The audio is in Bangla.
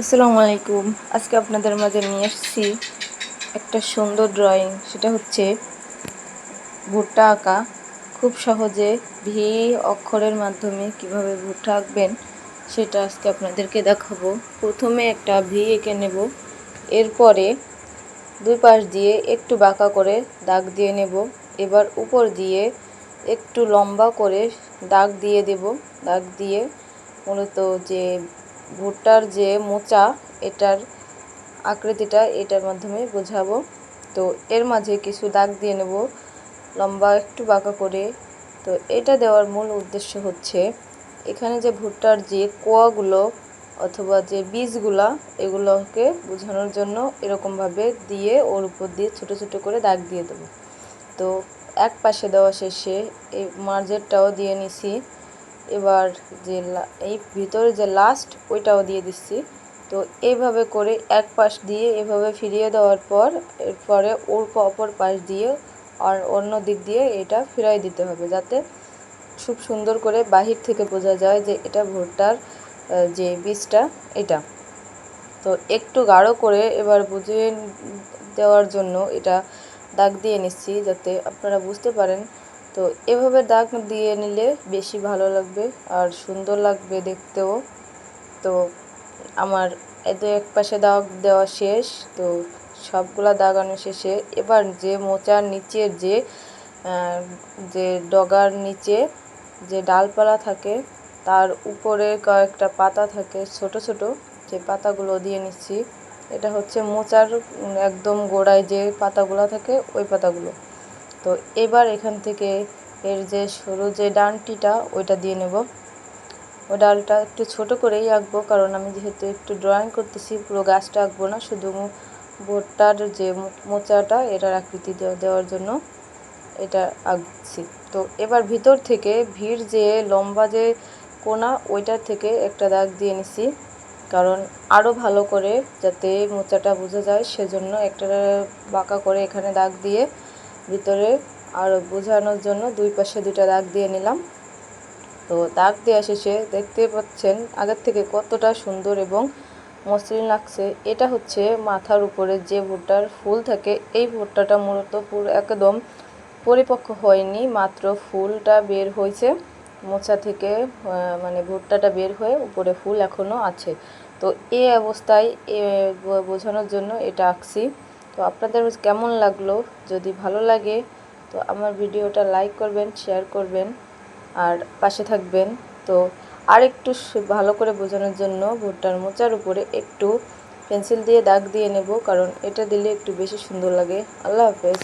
আসসালামু আলাইকুম। আজকে আপনাদের মাঝে নিয়ে এসেছি একটা সুন্দর ড্রয়িং সেটা হচ্ছে ভুট্টা আঁকা। খুব সহজে ভি অক্ষরের মাধ্যমে কীভাবে ভুট্টা আঁকবেন, সেটা আজকে আপনাদেরকে দেখাবো। প্রথমে একটা ভি এঁকে নেব। এরপরে দুই পাশ দিয়ে একটু বাঁকা করে দাগ দিয়ে নেব। এবার উপর দিয়ে একটু লম্বা করে দাগ দিয়ে দেব। দাগ দিয়ে মূলত যে ভুট্টার যে মোচা, এটার আকৃতিটা এটার মাধ্যমে বোঝাবো। তো এর মাঝে কিছু দাগ দিয়ে নেব, লম্বা একটু বাঁকা করে। তো এটা দেওয়ার মূল উদ্দেশ্য হচ্ছে, এখানে যে ভুট্টার যে কোয়াগুলো অথবা যে বীজগুলা, এগুলোকে বোঝানোর জন্য এরকমভাবে দিয়ে ওর উপর দিয়ে ছোট ছোট করে দাগ দিয়ে দেবো। তো এক পাশে দেওয়া শেষে এই মার্জেরটাও দিয়ে নিছি। এবার যে এই ভিতরে যে লাস্ট ওইটাও দিয়ে দিচ্ছি। তো এইভাবে করে এক পাশ দিয়ে এভাবে ফিরিয়ে দেওয়ার পর, এরপরে ওর অপর পাশ দিয়ে আর অন্য দিক দিয়ে এটা ফিরাই দিতে হবে, যাতে খুব সুন্দর করে বাহির থেকে বোঝা যায় যে এটা ভুট্টার যে বীজটা, এটা। তো একটু গাঢ় করে এবার বুঝিয়ে দেওয়ার জন্য এটা দাগ দিয়ে নিচ্ছি, যাতে আপনারা বুঝতে পারেন তো এভাবে দাগ দিয়ে নিলে বেশি ভালো লাগবে আর সুন্দর লাগবে দেখতেও। তো আমার এতে এক পাশে দাগ দেওয়া শেষ, তো সবগুলা দাগানো শেষে এবার যে মোচার নিচের যে যে ডগার নিচে যে ডালপালা থাকে, তার উপরে কয়েকটা পাতা থাকে ছোট ছোট, যে পাতাগুলো দিয়ে নিচ্ছি। এটা হচ্ছে মোচার একদম গোড়ায় যে পাতাগুলো থাকে, ওই পাতাগুলো। তো এবার এখান থেকে এর যে সরু যে ডানটিটা, ওইটা দিয়ে নেব। ওই ডালটা একটু ছোট করেই আঁকবো, কারণ আমি যেহেতু একটু ড্রয়িং করতেছি, পুরো গাছটা আঁকবো না, শুধু বোটটার যে মোচাটা, এটার আকৃতি দেওয়ার জন্য এটা আঁকছি। তো এবার ভিতর থেকে ভিড় যে লম্বা যে কোনা ওইটার থেকে একটা দাগ দিয়ে নিছি, কারণ আরও ভালো করে যাতে মোচাটা বোঝা যায়, সেজন্য একটা বাঁকা করে এখানে দাগ দিয়ে ভিতরে আর বোঝানোর জন্য দুই পাশে দুইটা দাগ দিয়ে নিলাম। তো দাগ দেওয়া শেষে দেখতে পাচ্ছেন আগের থেকে কতটা সুন্দর এবং মসৃণ লাগছে। এটা হচ্ছে মাথার উপরে যে ভুট্টার ফুল থাকে, এই ভুট্টাটা মূলত পুরো একদম পরিপক্ক হয়নি, মাত্র ফুলটা বের হয়েছে মোচা থেকে মানে ভুট্টাটা বের হয়ে উপরে ফুল এখনও আছে। তো এই অবস্থায় বোঝানোর জন্য এটা আঁকছি। তো আপনাদের কেমন লাগল? যদি ভালো লাগে, তো আমার ভিডিওটা লাইক করবেন শেয়ার করবেন, আর পাশে থাকবেন। তো আর একটু ভালো করে বোঝানোর জন্য ভুট্টার মোচার উপরে একটু পেন্সিল দিয়ে দাগ দিয়ে নেব, কারণ এটা দিলে একটু বেশি সুন্দর লাগে। আল্লাহ হাফেজ।